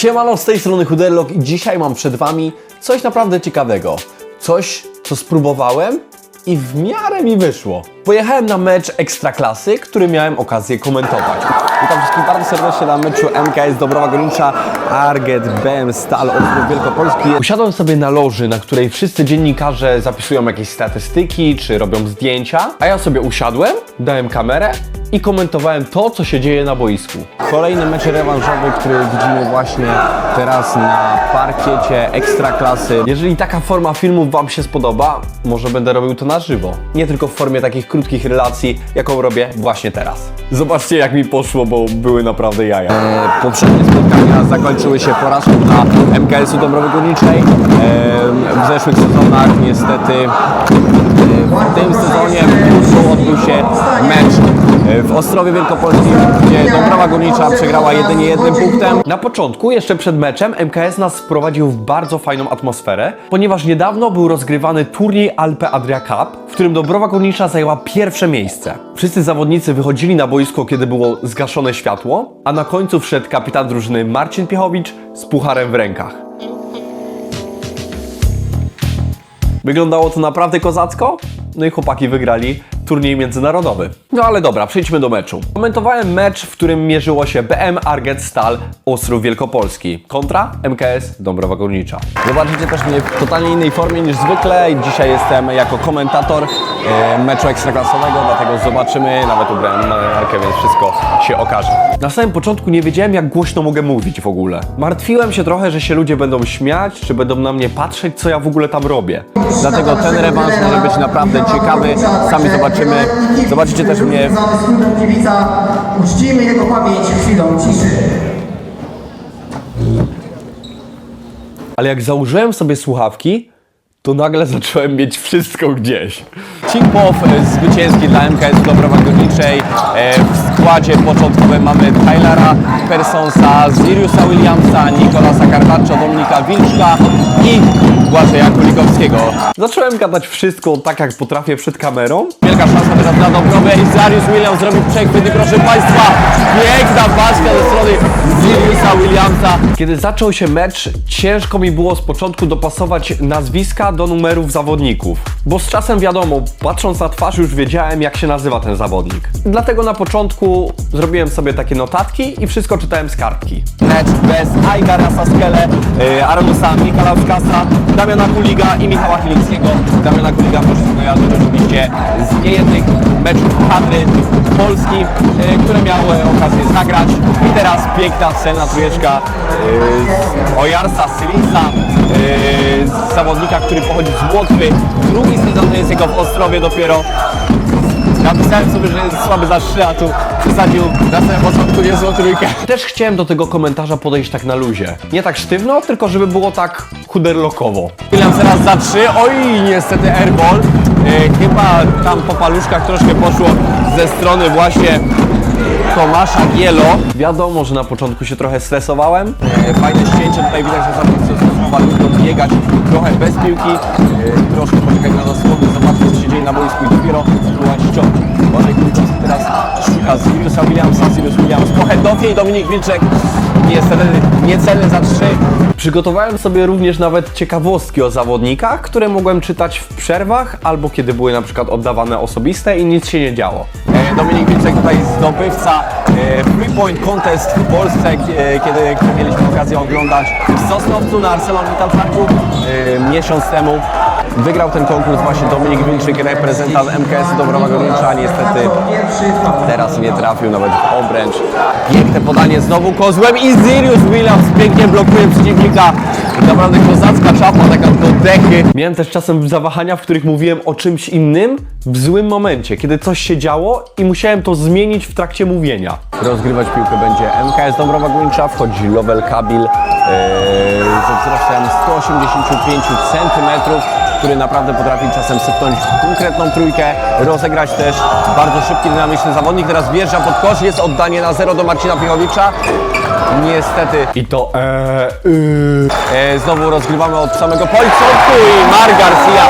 Siemano, z tej strony Huderlock i dzisiaj mam przed Wami coś naprawdę ciekawego. Coś, co spróbowałem i w miarę mi wyszło. Pojechałem na mecz Ekstraklasy, który miałem okazję komentować. Witam wszystkich bardzo serdecznie na meczu MKS Dobrowa Górnicza, Arget, BM, Stal, Ostrów Wielkopolski. Usiadłem sobie na loży, na której wszyscy dziennikarze zapisują jakieś statystyki czy robią zdjęcia, a ja sobie usiadłem, dałem kamerę i komentowałem to, co się dzieje na boisku. Kolejny mecz rewanżowy, który widzimy właśnie teraz na parkiecie Ekstraklasy. Jeżeli taka forma filmów Wam się spodoba, może będę robił to na żywo. Nie tylko w formie takich krótkich relacji, jaką robię właśnie teraz. Zobaczcie jak mi poszło, bo były naprawdę jaja. E, Poprzednie spotkania zakończyły się porażką dla MKS-u Dąbrowy Górniczej. E, W zeszłych sezonach niestety e, w tym sezonie w odbył się mecz e, w Ostrowie Wielkopolskim, gdzie Dąbrowa Górnicza przegrała jedynie jednym punktem. Na początku, jeszcze przed meczem, MKS nas wprowadził w bardzo fajną atmosferę, ponieważ niedawno był rozgrywany turniej Alpe Adria Cup, w którym Dobrowa Górnicza zajęła pierwsze miejsce. Wszyscy zawodnicy wychodzili na boisko, kiedy było zgaszone światło, a na końcu wszedł kapitan drużyny Marcin Piechowicz z pucharem w rękach. Wyglądało to naprawdę kozacko, no i chłopaki wygrali turniej międzynarodowy. No ale dobra, przejdźmy do meczu. Komentowałem mecz, w którym mierzyło się BM Arget Stal Ostrów Wielkopolski kontra MKS Dąbrowa Górnicza. Zobaczycie też mnie w totalnie innej formie niż zwykle. Dzisiaj jestem jako komentator e, meczu ekstraklasowego, dlatego zobaczymy. Nawet ubrałem markę, więc wszystko się okaże. Na samym początku nie wiedziałem, jak głośno mogę mówić w ogóle. Martwiłem się trochę, że się ludzie będą śmiać, czy będą na mnie patrzeć, co ja w ogóle tam robię. Dlatego ten rewanż może być naprawdę ciekawy. Sami zobaczymy. Zobaczycie też mnie Skutą kibica uczcimy jego pamięć chwilą ciszy. Ale jak założyłem sobie słuchawki, to nagle zacząłem mieć wszystko gdzieś. Team-off zwycięski dla MKS Dobrowa Górniczej. E, W składzie początkowym mamy Tylera Personsa, Ziriusa Williamsa, Nikolasa Carpaccio, Dominika Wilczka i Błażeja Kulikowskiego. Zacząłem gadać wszystko tak, jak potrafię przed kamerą. Wielka szansa teraz dla Dobrowy i Zarius Williams zrobił przechwyt proszę Państwa, piękna paczka ze strony Ziriusa Williamsa. Kiedy zaczął się mecz, ciężko mi było z początku dopasować nazwiska do numerów zawodników. Bo z czasem wiadomo, patrząc na twarz już wiedziałem jak się nazywa ten zawodnik. Dlatego na początku zrobiłem sobie takie notatki i wszystko czytałem z kartki. Mecz bez Aigara Saskele, y, Arnusa Mikalauskasa, Damiana Kuliga i Michała Chilickiego. Damiana Kuliga proszę kojarzyć oczywiście z niejednych meczów kadry Polski, y, które miały okazję zagrać. I teraz piękna scena trójeczka y, Ojarsa Sylinsa, y, zawodnika, który pochodzi z Łotwy. Drugi sezon jest jego w Ostrowie dopiero. Napisałem sobie, że jest słaby za 3, a tu przesadził na samym początku niezłą trójkę. Też chciałem do tego komentarza podejść tak na luzie. Nie tak sztywno, tylko żeby było tak chuderlokowo. Williams teraz za 3, oj niestety airball. E, chyba tam po paluszkach troszkę poszło ze strony właśnie Tomasza Gielo. Wiadomo, że na początku się trochę stresowałem, E, fajne ścięcie, tutaj widać, że są walutą biegać trochę bez piłki. E, troszkę poczekać na dosłownie, zobaczyć co się dzieje na boisku i dopiero spróbować ściągnąć. Bożek Kulikowski teraz szuka Siriusa Williamsa, Sirius Williams po headofie i Dominik Wilczek niestety niecelny za 3. Przygotowałem sobie również nawet ciekawostki o zawodnikach, które mogłem czytać w przerwach albo kiedy były na przykład oddawane osobiste i nic się nie działo. E, Dominik Wilczek tutaj zdobywca e, Free Point Contest w Polsce, e, kiedy, kiedy mieliśmy okazję oglądać w Sosnowcu na ArcelorMittal Parku e, miesiąc temu. Wygrał ten konkurs właśnie Dominik Wilczyk, reprezentant MKS Dobrowa Górnicza, niestety teraz nie trafił nawet w obręcz. Piękne podanie znowu kozłem i Sirius Williams pięknie blokuje przeciwnika. Naprawdę kozacka czapa, taka do dechy. Miałem też czasem zawahania, w których mówiłem o czymś innym w złym momencie, kiedy coś się działo i musiałem to zmienić w trakcie mówienia. Rozgrywać piłkę będzie MKS Dąbrowa Górnicza, wchodzi Lowel Kabil yy, ze wzrostem 185 cm, który naprawdę potrafi czasem sypnąć konkretną trójkę, rozegrać też bardzo szybki, dynamiczny zawodnik. Teraz wjeżdża pod kosz, jest oddanie na zero do Marcina Piechowicza. Niestety I to eee, yy. e, znowu rozgrywamy od samego początku i Mar Garcia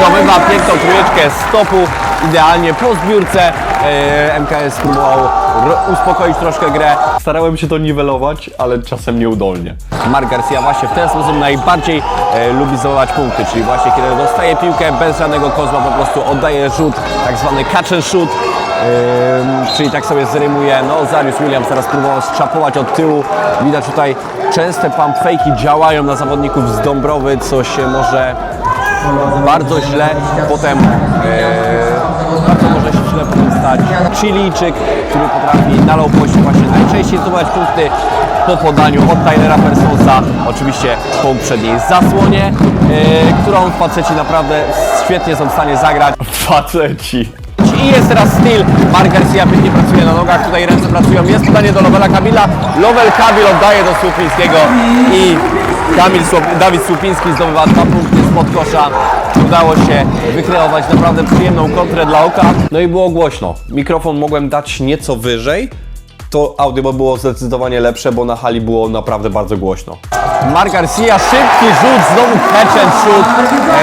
zdobywa piękną trójeczkę z topu, idealnie po zbiórce. E, MKS próbował uspokoić troszkę grę. Starałem się to niwelować, ale czasem nieudolnie. Mark Garcia właśnie w ten sposób najbardziej e, lubi zdobywać punkty, czyli właśnie kiedy dostaje piłkę bez żadnego kozła, po prostu oddaje rzut, tak zwany catch and shoot, czyli tak sobie zrymuje. No, Zarius Williams teraz próbował strzapować od tyłu. Widać tutaj częste pump fake'i działają na zawodników z Dąbrowy, co się może bardzo źle potem e, bardzo może się źle potem stać. Chilijczyk, który potrafi na low poście właśnie najczęściej zdobywać punkty po podaniu od Tylera Personsa, oczywiście po uprzedniej zasłonie, e, którą faceci naprawdę świetnie są w stanie zagrać. Faceci. I jest teraz styl. Mark Garcia pięknie pracuje na nogach, tutaj ręce pracują. Jest podanie do Lovela Kabila. Lovell Kabil oddaje do Słupińskiego i Kamil Słup- Dawid Słupiński zdobywa dwa punkty spod kosza. Udało się wykreować naprawdę przyjemną kontrę dla oka. No i było głośno. Mikrofon mogłem dać nieco wyżej. To audio było zdecydowanie lepsze, bo na hali było naprawdę bardzo głośno. Mark Garcia, szybki rzut, znowu catch and shoot.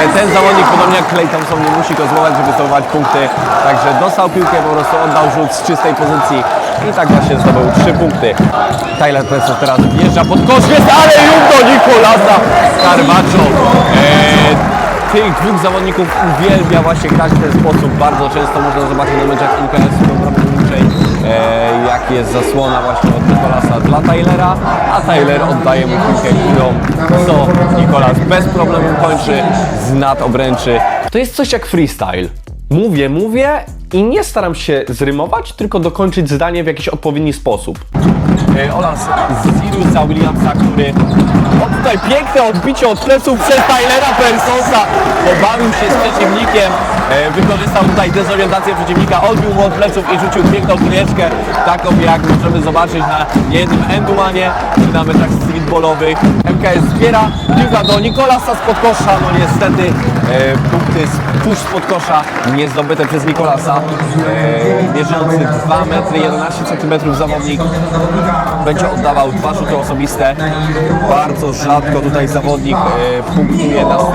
E, Ten zawodnik, podobnie jak Clay Thompson, nie musi go złamać, żeby zdobywać punkty. Także dostał piłkę, po prostu oddał rzut z czystej pozycji i tak właśnie zdobył trzy punkty. Tyler Preston teraz wjeżdża pod kosz, jest, ale już do Nikolasa Carvaccio. E, tych dwóch zawodników uwielbia właśnie grać w ten sposób. Bardzo często można zobaczyć na meczach UKS Dąbrowy-Górniczej, e, jak jest zasłona właśnie od Nikolasa dla Tylera, a Tyler oddaje mu piłkę, którą co Nikolas bez problemu kończy z nad obręczy. To jest coś jak freestyle. Mówię, mówię i nie staram się zrymować, tylko dokończyć zdanie w jakiś odpowiedni sposób. E, Oraz z Siriusa Williamsa, który o tutaj piękne odbicie od pleców przez Tylera Personsa. Pobawił się z przeciwnikiem, e, wykorzystał tutaj dezorientację przeciwnika, odbił mu od pleców i rzucił piękną trójeczkę, taką jak możemy zobaczyć na niejednym endumanie czy na meczach streetballowych. MKS zbiera piłka do Nikolasa spod kosza, no niestety e, punkty z, tuż spod kosza nie zdobyte przez Nikolasa. E, mierzący 2 metry 11 cm zawodnik będzie oddawał dwa rzuty osobiste. Bardzo rzadko tutaj zawodnik e, punktuje na 100%,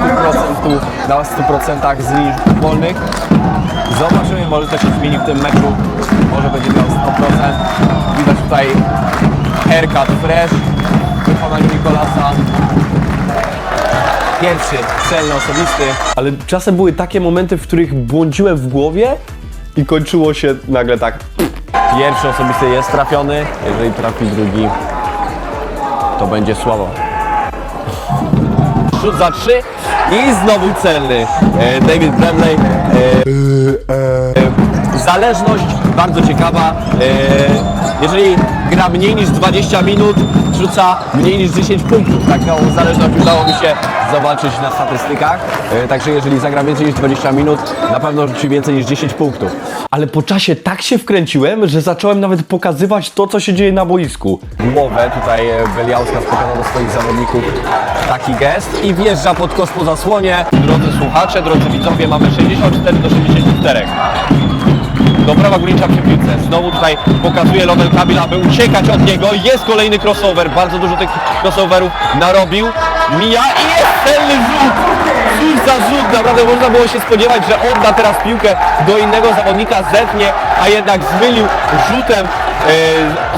tu, na 100% z linii wolnych. Zobaczymy, może to się zmieni w tym meczu. Może będzie miał 100%. Widać tutaj haircut fresh w wykonaniu Nikolasa. Pierwszy celny osobisty. Ale czasem były takie momenty, w których błądziłem w głowie i kończyło się nagle tak. Pierwszy osobisty jest trafiony. Jeżeli trafi drugi, to będzie słabo. Rzut za trzy i znowu celny. E, David Bramley. E, e, zależność bardzo ciekawa. Jeżeli gra mniej niż 20 minut, rzuca mniej niż 10 punktów. Taką zależność udało mi się zobaczyć na statystykach. E, także jeżeli zagra więcej niż 20 minut, na pewno rzuci więcej niż 10 punktów. Ale po czasie tak się wkręciłem, że zacząłem nawet pokazywać to, co się dzieje na boisku. głowę. Tutaj e, Beliauskas pokazał do swoich zawodników taki gest i wjeżdża pod kos po zasłonie. Drodzy słuchacze, drodzy widzowie, mamy 64 do 64. Dobrawa Górnicza przy piłce. Znowu tutaj pokazuje Lovell Kabil, aby uciekać od niego. Jest kolejny crossover. Bardzo dużo tych crossoverów narobił. Mija i jest celny rzut. Rzut za rzut. Naprawdę można było się spodziewać, że odda teraz piłkę do innego zawodnika, zetnie, a jednak zmylił rzutem e,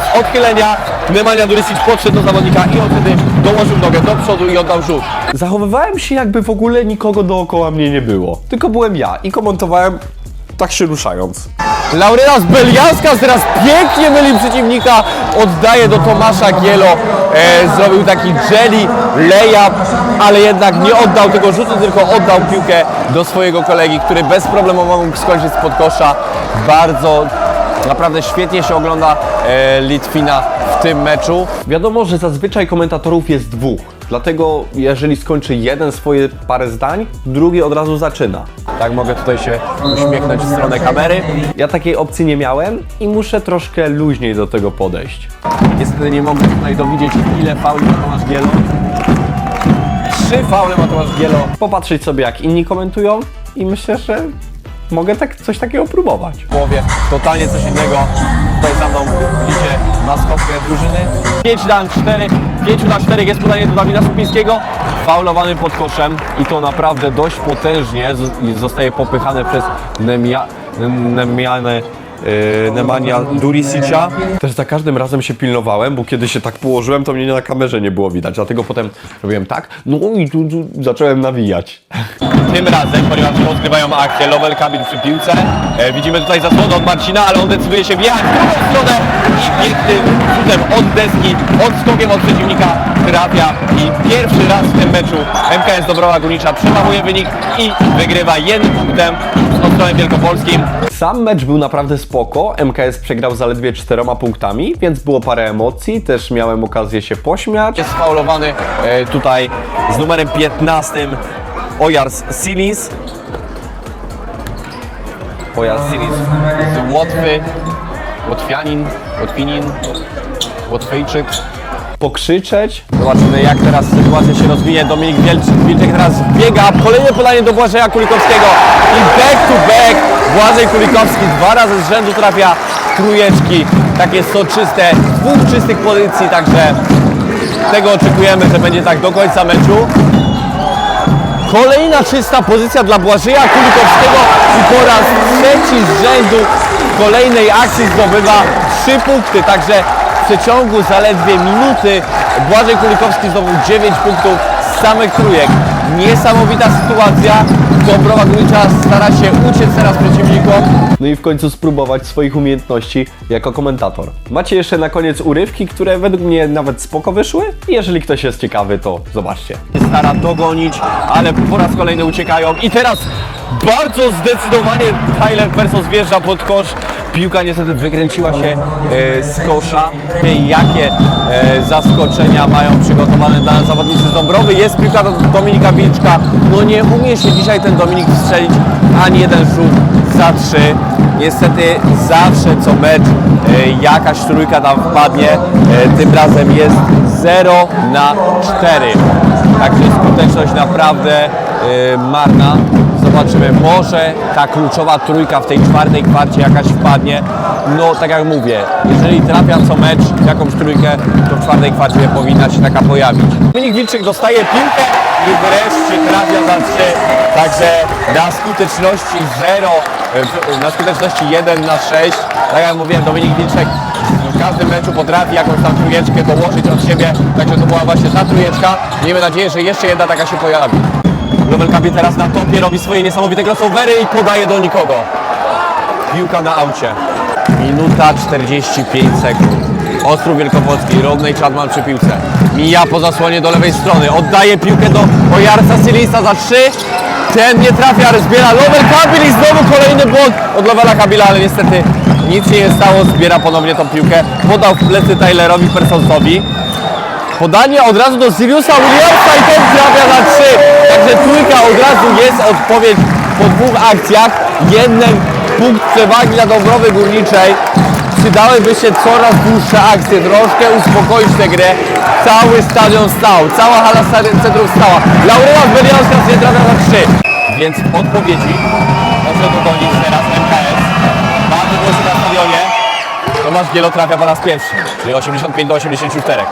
z odchylenia. Nemanja Duricic podszedł do zawodnika i on wtedy dołożył nogę do przodu i oddał rzut. Zachowywałem się, jakby w ogóle nikogo dookoła mnie nie było. Tylko byłem ja i komentowałem tak się ruszając. Laurenas Beliauskas teraz pięknie myli przeciwnika, oddaje do Tomasza Gielo, e, zrobił taki jelly layup, ale jednak nie oddał tego rzutu, tylko oddał piłkę do swojego kolegi, który bezproblemowo mógł skończyć spod kosza. Bardzo, naprawdę świetnie się ogląda e, Litwina w tym meczu. Wiadomo, że zazwyczaj komentatorów jest dwóch. Dlatego jeżeli skończy jeden swoje parę zdań, drugi od razu zaczyna. Tak mogę tutaj się uśmiechnąć w stronę kamery. Ja takiej opcji nie miałem i muszę troszkę luźniej do tego podejść. Niestety nie mogę tutaj dowiedzieć ile fauli ma Tomasz Gielo. Trzy faule ma Tomasz Gielo. Popatrzeć sobie jak inni komentują i myślę, że mogę tak, coś takiego próbować. w głowie, totalnie coś innego. Tutaj za mną widzicie maskotkę drużyny. 5 na 4, 5 na 4 jest podanie do Dawida Supińskiego. Faulowany pod koszem i to naprawdę dość potężnie zostaje popychane przez Nemia, Nemianę Nemanja Durisicia. Też za każdym razem się pilnowałem, bo kiedy się tak położyłem, to mnie na kamerze nie było widać. Dlatego potem robiłem tak, no i tu, tu zacząłem nawijać. Tym razem, ponieważ rozgrywają akcję Lowell Kabin przy piłce. E, widzimy tutaj zasłonę od Marcina, ale on decyduje się wjechać w drugą stronę i pięknym rzutem od deski, odskokiem od przeciwnika trafia i pierwszy raz w tym meczu MKS Dobrowa Górnicza przemawuje wynik i wygrywa jednym punktem Wielkopolskim. Sam mecz był naprawdę spoko. MKS przegrał zaledwie czteroma punktami, więc było parę emocji. Też miałem okazję się pośmiać. Jest faulowany e, tutaj z numerem 15 Ojars Silis. Ojars Silis z Łotwy, Łotwianin, Łotwinin, Łotwyjczyk. Pokrzyczeć. Zobaczymy jak teraz sytuacja się rozwinie. Dominik Wielczyk, Wilczek teraz biega. Kolejne podanie do Błażeja Kulikowskiego. I back to back. Błażej Kulikowski dwa razy z rzędu trafia trójeczki. Takie soczyste, dwóch czystych pozycji, także tego oczekujemy, że będzie tak do końca meczu. Kolejna czysta pozycja dla Błażeja Kulikowskiego i po raz trzeci z rzędu w kolejnej akcji zdobywa trzy punkty, także przeciągu zaledwie minuty Błażej Kulikowski zdobył 9 punktów z samych trójek. Niesamowita sytuacja. Dąbrowa Górnicza stara się uciec teraz przeciwnikom. No i w końcu spróbować swoich umiejętności jako komentator. Macie jeszcze na koniec urywki, które według mnie nawet spoko wyszły. Jeżeli ktoś jest ciekawy, to zobaczcie. stara dogonić, ale po raz kolejny uciekają i teraz bardzo zdecydowanie Tyler Persos wjeżdża pod kosz. Piłka niestety wykręciła się e, z kosza. Jakie e, zaskoczenia mają przygotowane dla zawodnicy z Dąbrowy. Jest piłka do Dominika Wilczka. No nie umie się dzisiaj ten Dominik strzelić ani jeden rzut za trzy. Niestety zawsze co mecz e, jakaś trójka tam wpadnie. Tym razem jest 0 na 4. Także skuteczność naprawdę marna. Zobaczymy, może ta kluczowa trójka w tej czwartej kwarcie jakaś wpadnie. No tak jak mówię, jeżeli trafia co mecz jakąś trójkę, to w czwartej kwarcie powinna się taka pojawić. Dominik Wilczyk dostaje piłkę i wreszcie trafia za trzy. Także na skuteczności 0, e, na skuteczności 1 na 6. Tak jak mówiłem, Dominik Wilczek w każdym meczu potrafi jakąś tam trójeczkę dołożyć od siebie. Także to była właśnie ta trójeczka. Miejmy nadzieję, że jeszcze jedna taka się pojawi. Nowel Kapie teraz na topie robi swoje niesamowite crossovery i podaje do nikogo. Piłka na aucie. Minuta 45 sekund. Ostrów Wielkopolski, Rodney Chadman przy piłce. Mija po zasłonie do lewej strony. Oddaje piłkę do Ojarsa Silisa za 3. Ten nie trafia, ale zbiera Lower Kabil i znowu kolejny błąd od Lovela Kabila, ale niestety nic się nie stało. Zbiera ponownie tą piłkę. Podał w plecy Tylerowi Personsowi. Podanie od razu do Siriusa Williamsa i ten trafia na trzy. Także trójka od razu jest odpowiedź po dwóch akcjach. Jeden punkt przewagi dla Dąbrowy Górniczej. Przydałyby się coraz dłuższe akcje, troszkę uspokoić tę grę. Cały stadion stał, cała hala centrum stała. Lauryna Belialska nie trafia na trzy. Więc odpowiedzi może dogonić teraz MKS. Bardzo głośno na stadionie. Tomasz Gielo trafia po raz pierwszy, czyli 85 do 84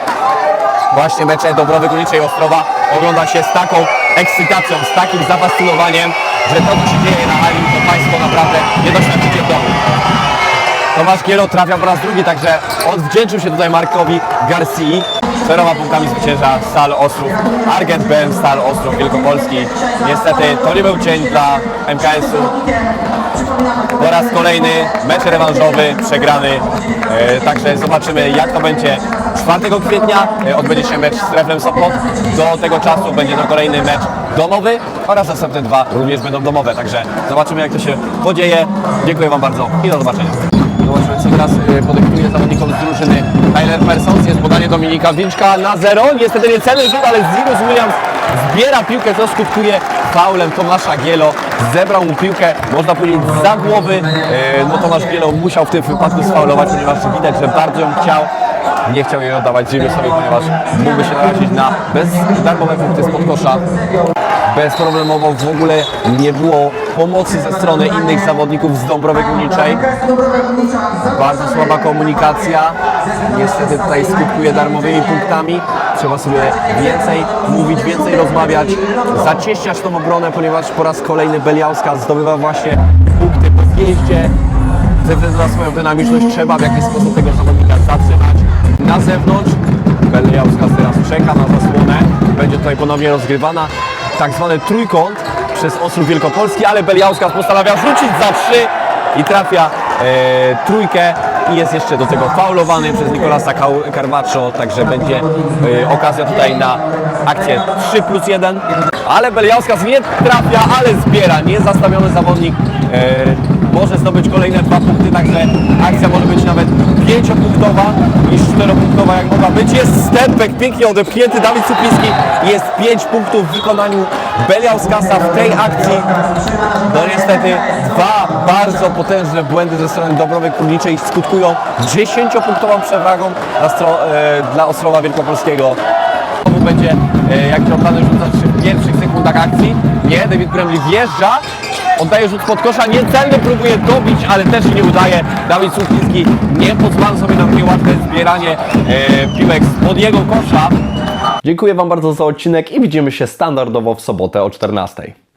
właśnie mecze Dąbrowy Górniczej Ostrowa ogląda się z taką ekscytacją, z takim zafascynowaniem, że to, co się dzieje na hali, to Państwo naprawdę nie doświadczycie w domu. Tomasz Kielo trafia po raz drugi, także odwdzięczył się tutaj Markowi Garcii. Czteroma punktami zwycięża Stal Ostrów, Argent Ben Stal Ostrów Wielkopolski. Niestety to nie był dzień dla MKS-u. Po raz kolejny mecz rewanżowy, przegrany. E, także zobaczymy jak to będzie 4 kwietnia. E, odbędzie się mecz z Reflem Sopot. Do tego czasu będzie to kolejny mecz domowy oraz następne dwa również będą domowe. Także zobaczymy jak to się podzieje. Dziękuję Wam bardzo i do zobaczenia. Zobaczymy co teraz e, podyktuje zawodnikom z drużyny Tyler Persons. Jest podanie Dominika Wilczka na zero. Niestety niecelny rzut, ale Zirus Williams zbiera piłkę, co skutkuje faulem Tomasza Gielo. Zebrał mu piłkę, można powiedzieć, za głowy. E, No Tomasz Gielo musiał w tym wypadku sfaulować, ponieważ widać, że bardzo ją chciał. Nie chciał jej oddawać Zirusowi, ponieważ mógłby się narazić na bezdarmowe punkty spod kosza bezproblemowo w ogóle nie było pomocy ze strony innych zawodników z Dąbrowy Górniczej. Bardzo słaba komunikacja. Niestety tutaj skutkuje darmowymi punktami. Trzeba sobie więcej mówić, więcej rozmawiać, zacieśniać tą obronę, ponieważ po raz kolejny Beliałska zdobywa właśnie punkty po zjeździe ze względu na swoją dynamiczność trzeba w jakiś sposób tego zawodnika zatrzymać. Na zewnątrz Beliauskas teraz czeka na zasłonę. Będzie tutaj ponownie rozgrywana tak zwany trójkąt przez Ostrów Wielkopolski, ale Beliauskas postanawia rzucić za trzy i trafia e, trójkę i jest jeszcze do tego faulowany przez Nicolasa Kau- Carvaccio, także będzie e, okazja tutaj na akcję 3 plus 1, ale Beliauskas nie trafia, ale zbiera, niezastawiony zawodnik e, może zdobyć kolejne dwa punkty, także akcja może być nawet pięciopunktowa niż czteropunktowa jak mogła być. Jest stepek pięknie odepchnięty Dawid Supiński. Jest pięć punktów w wykonaniu Beliauskasa w tej akcji. No niestety dwa bardzo potężne błędy ze strony Dobrowy Kurniczej skutkują dziesięciopunktową przewagą na stro, e, dla Ostrowa Wielkopolskiego. Będzie e, jak plany rzucać w pierwszych sekundach akcji. Nie, David Gremli wjeżdża, oddaje rzut pod kosza, niecelny próbuje dobić, ale też się nie udaje. Dawid Słupiński nie pozwala sobie na takie łatwe zbieranie e, piłek spod jego kosza. Dziękuję Wam bardzo za odcinek i widzimy się standardowo w sobotę o 14.